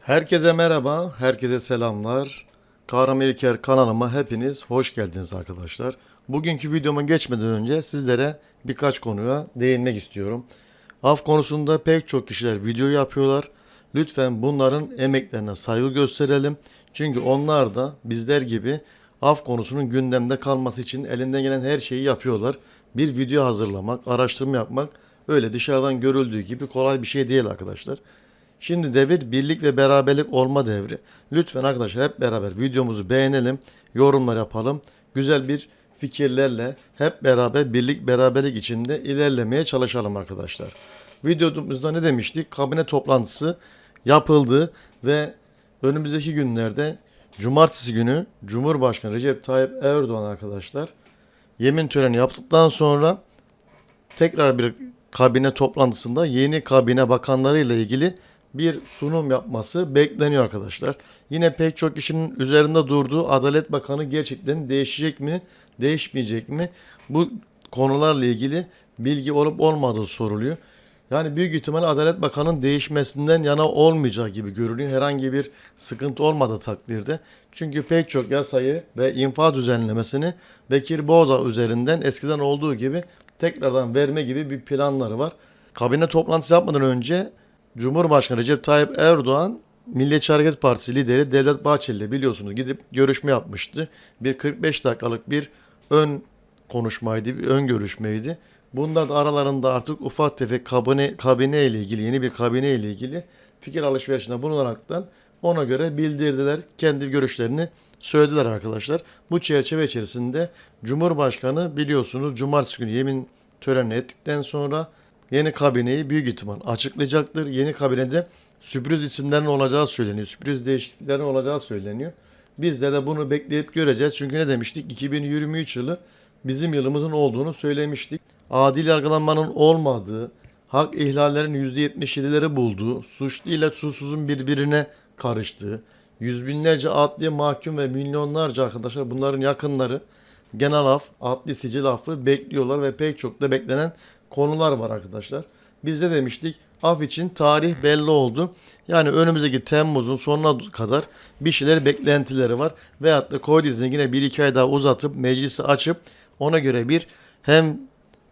Herkese merhaba, herkese selamlar. Kahraman İlker kanalıma hepiniz hoş geldiniz arkadaşlar. Bugünkü videoma geçmeden önce sizlere birkaç konuya değinmek istiyorum. Af konusunda pek çok kişiler video yapıyorlar. Lütfen bunların emeklerine saygı gösterelim. Çünkü onlar da bizler gibi af konusunun gündemde kalması için elinden gelen her şeyi yapıyorlar. Bir video hazırlamak, araştırma yapmak öyle dışarıdan görüldüğü gibi kolay bir şey değil arkadaşlar. Şimdi devir birlik ve beraberlik olma devri. Lütfen arkadaşlar hep beraber videomuzu beğenelim, yorumlar yapalım. Güzel bir fikirlerle hep beraber birlik beraberlik içinde ilerlemeye çalışalım arkadaşlar. Videomuzda ne demiştik? Kabine toplantısı yapıldı ve önümüzdeki günlerde cumartesi günü Cumhurbaşkanı Recep Tayyip Erdoğan arkadaşlar yemin töreni yaptıktan sonra tekrar bir kabine toplantısında yeni kabine bakanlarıyla ilgili bir sunum yapması bekleniyor arkadaşlar. Yine pek çok kişinin üzerinde durduğu Adalet Bakanı gerçekten değişecek mi, değişmeyecek mi? Bu konularla ilgili bilgi olup olmadığı soruluyor. Yani büyük ihtimal Adalet Bakanı'nın değişmesinden yana olmayacağı gibi görünüyor. Herhangi bir sıkıntı olmadığı takdirde. Çünkü pek çok yasayı ve infaz düzenlemesini Bekir Boğda üzerinden eskiden olduğu gibi tekrardan verme gibi bir planları var. Kabine toplantısı yapmadan önce Cumhurbaşkanı Recep Tayyip Erdoğan Milliyetçi Hareket Partisi lideri Devlet Bahçeli ile biliyorsunuz gidip görüşme yapmıştı. Bir 45 dakikalık bir ön konuşmaydı, bir ön görüşmeydi. Bunda da aralarında artık ufak tefek kabine, kabine ile ilgili, yeni bir kabine ile ilgili fikir alışverişinde bulunaraktan ona göre bildirdiler. Kendi görüşlerini söylediler arkadaşlar. Bu çerçeve içerisinde Cumhurbaşkanı biliyorsunuz cumartesi günü yemin töreni ettikten sonra yeni kabineyi büyük ihtimal açıklayacaktır. Yeni kabinede sürpriz isimlerin olacağı söyleniyor. Sürpriz değişikliklerin olacağı söyleniyor. Biz de, bunu bekleyip göreceğiz. Çünkü ne demiştik? 2023 yılı bizim yılımızın olduğunu söylemiştik. Adil yargılanmanın olmadığı, hak ihlallerin %77'leri bulduğu, suçlu ile suçsuzun birbirine karıştığı, yüz binlerce adli mahkum ve milyonlarca arkadaşlar bunların yakınları genel af, adli sicil affı bekliyorlar ve pek çok da beklenen konular var arkadaşlar. Biz de demiştik af için tarih belli oldu. Yani önümüzdeki Temmuz'un sonuna kadar bir şeyler beklentileri var. Veyahut da Covid izni yine bir iki ay daha uzatıp meclisi açıp ona göre bir hem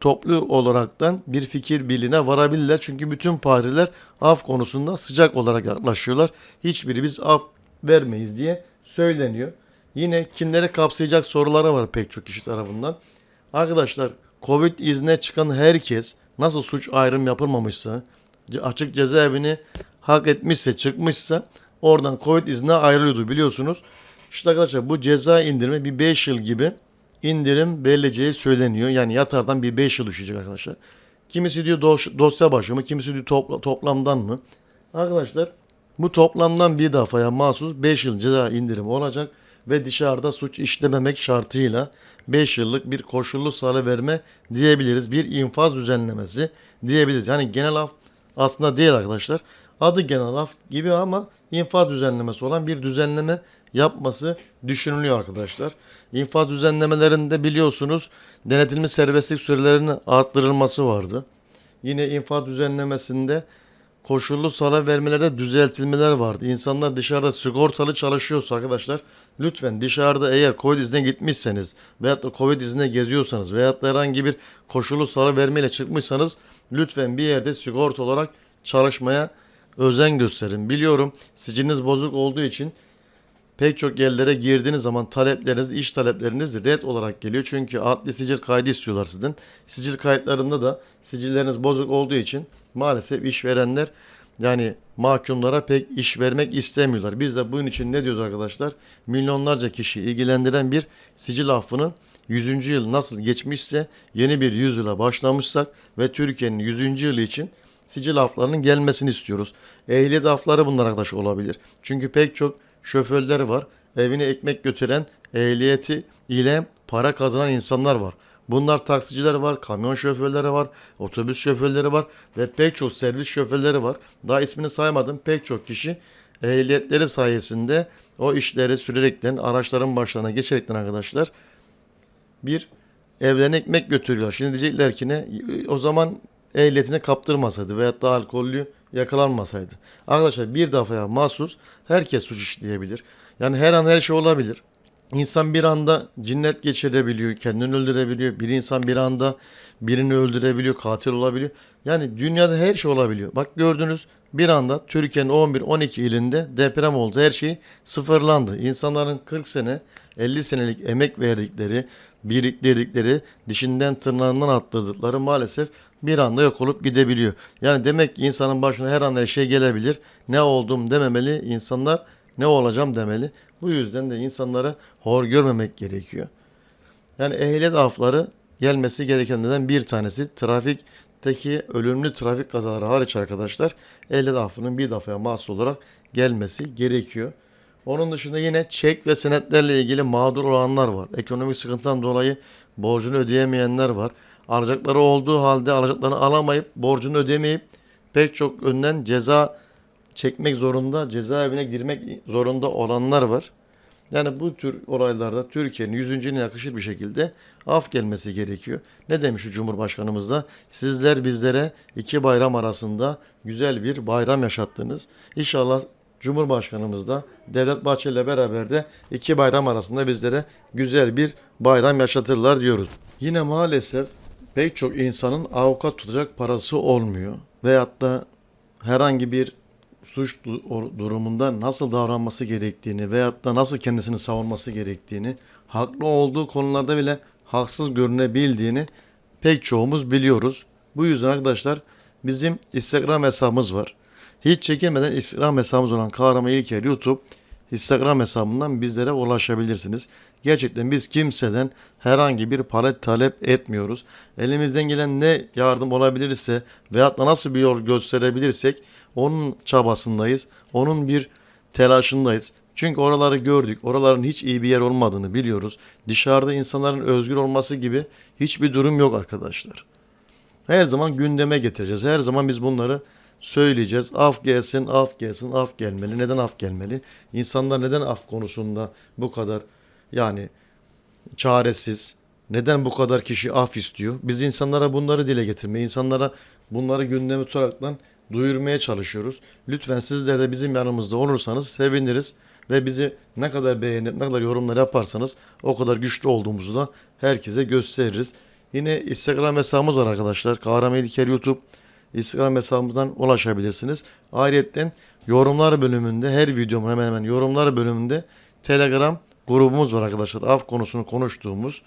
toplu olaraktan bir fikir birliğine varabilirler. Çünkü bütün partiler af konusunda sıcak olarak yaklaşıyorlar. Hiçbiri biz af vermeyiz diye söyleniyor. Yine kimleri kapsayacak sorulara var pek çok kişi tarafından. Arkadaşlar Covid izne çıkan herkes nasıl suç ayrım yapılmamışsa, açık cezaevini hak etmişse, çıkmışsa oradan Covid izne ayrılıyordu biliyorsunuz. İşte arkadaşlar bu ceza indirimi bir 5 yıl gibi indirim verileceği söyleniyor. Yani yatardan bir 5 yıl düşecek arkadaşlar. Kimisi diyor dos- dosya başı mı, kimisi diyor topla- toplamdan mı? Arkadaşlar bu toplamdan bir defaya mahsus 5 yıl ceza indirimi olacak ve dışarıda suç işlememek şartıyla 5 yıllık bir koşullu salı verme diyebiliriz. Bir infaz düzenlemesi diyebiliriz. Yani genel af aslında değil arkadaşlar. Adı genel af gibi ama infaz düzenlemesi olan bir düzenleme yapması düşünülüyor arkadaşlar. İnfaz düzenlemelerinde biliyorsunuz denetilmiş serbestlik sürelerinin arttırılması vardı. Yine infaz düzenlemesinde koşullu sala vermelerde düzeltilmeler vardı. İnsanlar dışarıda sigortalı çalışıyorsa arkadaşlar lütfen dışarıda eğer Covid izne gitmişseniz veyahut da Covid izne geziyorsanız veyahut da herhangi bir koşullu sala vermeyle çıkmışsanız lütfen bir yerde sigorta olarak çalışmaya özen gösterin. Biliyorum siciliniz bozuk olduğu için pek çok yerlere girdiğiniz zaman talepleriniz, iş talepleriniz red olarak geliyor. Çünkü adli sicil kaydı istiyorlar sizden. Sicil kayıtlarında da sicilleriniz bozuk olduğu için maalesef işverenler yani mahkumlara pek iş vermek istemiyorlar. Biz de bunun için ne diyoruz arkadaşlar? Milyonlarca kişi ilgilendiren bir sicil affının 100. yıl nasıl geçmişse yeni bir yüzyıla başlamışsak ve Türkiye'nin 100. yılı için sicil aflarının gelmesini istiyoruz. Ehliyet afları bunlar arkadaş olabilir. Çünkü pek çok şoförler var. Evine ekmek götüren ehliyeti ile para kazanan insanlar var. Bunlar taksiciler var, kamyon şoförleri var, otobüs şoförleri var ve pek çok servis şoförleri var. Daha ismini saymadım pek çok kişi ehliyetleri sayesinde o işleri sürerekten araçların başlarına geçerekten arkadaşlar bir evlerine ekmek götürüyorlar. Şimdi diyecekler ki ne? O zaman ehliyetini kaptırmasaydı veyahut da alkollü yakalanmasaydı. Arkadaşlar bir defaya mahsus herkes suç işleyebilir. Yani her an her şey olabilir. İnsan bir anda cinnet geçirebiliyor, kendini öldürebiliyor. Bir insan bir anda birini öldürebiliyor, katil olabiliyor. Yani dünyada her şey olabiliyor. Bak gördünüz bir anda Türkiye'nin 11-12 ilinde deprem oldu. Her şey sıfırlandı. İnsanların 40 sene, 50 senelik emek verdikleri, biriktirdikleri, dişinden tırnağından atladıkları maalesef bir anda yok olup gidebiliyor. Yani demek ki insanın başına her an her şey gelebilir. Ne oldum dememeli, insanlar ne olacağım demeli. Bu yüzden de insanlara hor görmemek gerekiyor. Yani ehliyet afları gelmesi gerekenlerden bir tanesi trafikteki ölümlü trafik kazaları hariç arkadaşlar ehliyet affının bir defaya mahsus olarak gelmesi gerekiyor. Onun dışında yine çek ve senetlerle ilgili mağdur olanlar var. Ekonomik sıkıntıdan dolayı borcunu ödeyemeyenler var. Alacakları olduğu halde alacaklarını alamayıp borcunu ödemeyip pek çok önden ceza çekmek zorunda, cezaevine girmek zorunda olanlar var. Yani bu tür olaylarda Türkiye'nin yüzüncüne yakışır bir şekilde af gelmesi gerekiyor. Ne demiş Cumhurbaşkanımız da? Sizler bizlere iki bayram arasında güzel bir bayram yaşattınız. İnşallah Cumhurbaşkanımız da Devlet Bahçeli ile beraber de iki bayram arasında bizlere güzel bir bayram yaşatırlar diyoruz. Yine maalesef pek çok insanın avukat tutacak parası olmuyor. Veyahut da herhangi bir suç durumunda nasıl davranması gerektiğini veyahut da nasıl kendisini savunması gerektiğini, haklı olduğu konularda bile haksız görünebildiğini pek çoğumuz biliyoruz. Bu yüzden arkadaşlar bizim Instagram hesabımız var. Hiç çekinmeden Instagram hesabımız olan Kahraman İlker YouTube Instagram hesabından bizlere ulaşabilirsiniz. Gerçekten biz kimseden herhangi bir para talep etmiyoruz. Elimizden gelen ne yardım olabilirse veyahut da nasıl bir yol gösterebilirsek onun çabasındayız. Onun bir telaşındayız. Çünkü oraları gördük. Oraların hiç iyi bir yer olmadığını biliyoruz. Dışarıda insanların özgür olması gibi hiçbir durum yok arkadaşlar. Her zaman gündeme getireceğiz. Her zaman biz bunları söyleyeceğiz. Af gelsin, af gelsin, af gelmeli. Neden af gelmeli? İnsanlar neden af konusunda bu kadar yani çaresiz? Neden bu kadar kişi af istiyor? Biz insanlara bunları dile getirmeye, insanlara bunları gündeme tutaraktan duyurmaya çalışıyoruz. Lütfen sizler de bizim yanımızda olursanız seviniriz ve bizi ne kadar beğenip ne kadar yorumlar yaparsanız o kadar güçlü olduğumuzu da herkese gösteririz. Yine Instagram hesabımız var arkadaşlar. Kahraman İlker YouTube Instagram hesabımızdan ulaşabilirsiniz. Ayrıca yorumlar bölümünde her videomun hemen hemen yorumlar bölümünde Telegram grubumuz var arkadaşlar. Af konusunu konuştuğumuz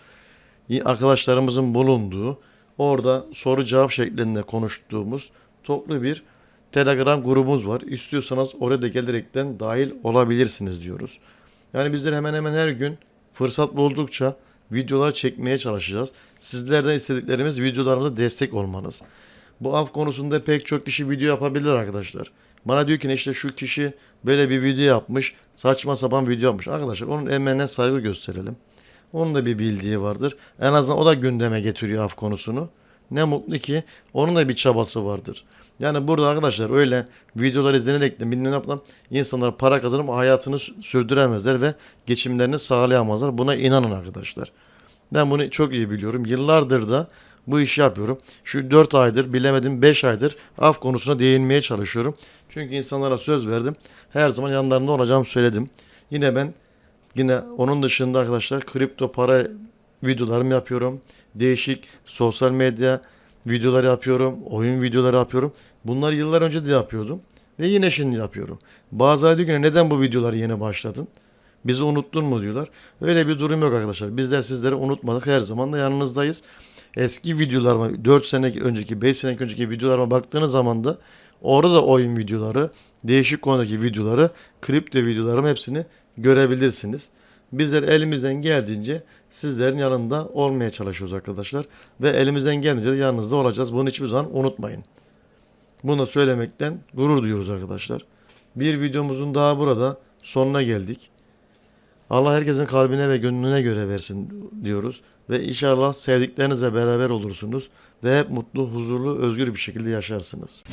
arkadaşlarımızın bulunduğu orada soru cevap şeklinde konuştuğumuz toplu bir Telegram grubumuz var. İstiyorsanız oraya da gelerekten dahil olabilirsiniz diyoruz. Yani bizler hemen hemen her gün fırsat buldukça videolar çekmeye çalışacağız. Sizlerden istediklerimiz videolarımıza destek olmanız. Bu af konusunda pek çok kişi video yapabilir arkadaşlar. Bana diyor ki işte şu kişi böyle bir video yapmış, saçma sapan video yapmış. Arkadaşlar onun emeğine saygı gösterelim. Onun da bir bildiği vardır. En azından o da gündeme getiriyor af konusunu. Ne mutlu ki onun da bir çabası vardır. Yani burada arkadaşlar öyle videolar izlenerek de bilmem yapılan insanlar para kazanıp hayatını sürdüremezler ve geçimlerini sağlayamazlar. Buna inanın arkadaşlar. Ben bunu çok iyi biliyorum. Yıllardır da bu işi yapıyorum. Şu 4 aydır bilemedim 5 aydır af konusuna değinmeye çalışıyorum. Çünkü insanlara söz verdim. Her zaman yanlarında olacağımı söyledim. Yine ben yine onun dışında arkadaşlar kripto para videolarımı yapıyorum. Değişik sosyal medya videoları yapıyorum. Oyun videoları yapıyorum. Bunları yıllar önce de yapıyordum. Ve yine şimdi yapıyorum. Bazıları diyor ki neden bu videoları yeni başladın? Bizi unuttun mu diyorlar. Öyle bir durum yok arkadaşlar. Bizler sizleri unutmadık. Her zaman da yanınızdayız. Eski videolarıma 4 sene önceki 5 sene önceki videolarıma baktığınız zaman da orada da oyun videoları, değişik konudaki videoları, kripto videolarım hepsini görebilirsiniz. Bizler elimizden geldiğince sizlerin yanında olmaya çalışıyoruz arkadaşlar. Ve elimizden geldiğince de yanınızda olacağız. Bunu hiçbir zaman unutmayın. Bunu söylemekten gurur duyuyoruz arkadaşlar. Bir videomuzun daha burada sonuna geldik. Allah herkesin kalbine ve gönlüne göre versin diyoruz. Ve inşallah sevdiklerinizle beraber olursunuz. Ve hep mutlu, huzurlu, özgür bir şekilde yaşarsınız.